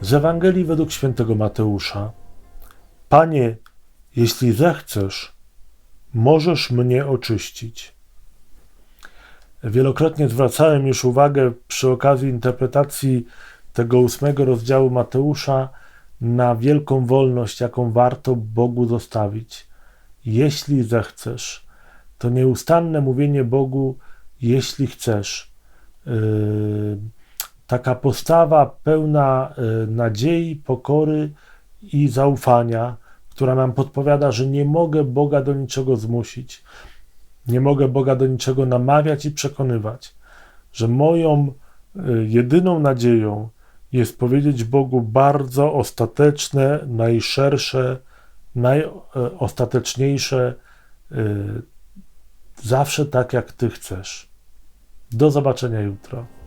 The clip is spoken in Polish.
Z Ewangelii według świętego Mateusza. Panie, jeśli zechcesz, możesz mnie oczyścić. Wielokrotnie zwracałem już uwagę przy okazji interpretacji tego ósmego rozdziału Mateusza na wielką wolność, jaką warto Bogu zostawić. Jeśli zechcesz, to nieustanne mówienie Bogu, jeśli chcesz. Yy, taka postawa pełna yy, nadziei, pokory i zaufania, która nam podpowiada, że nie mogę Boga do niczego zmusić, nie mogę Boga do niczego namawiać i przekonywać, że moją y, jedyną nadzieją jest powiedzieć Bogu bardzo ostateczne, najszersze, najostateczniejsze, y, zawsze tak jak Ty chcesz. Do zobaczenia jutro.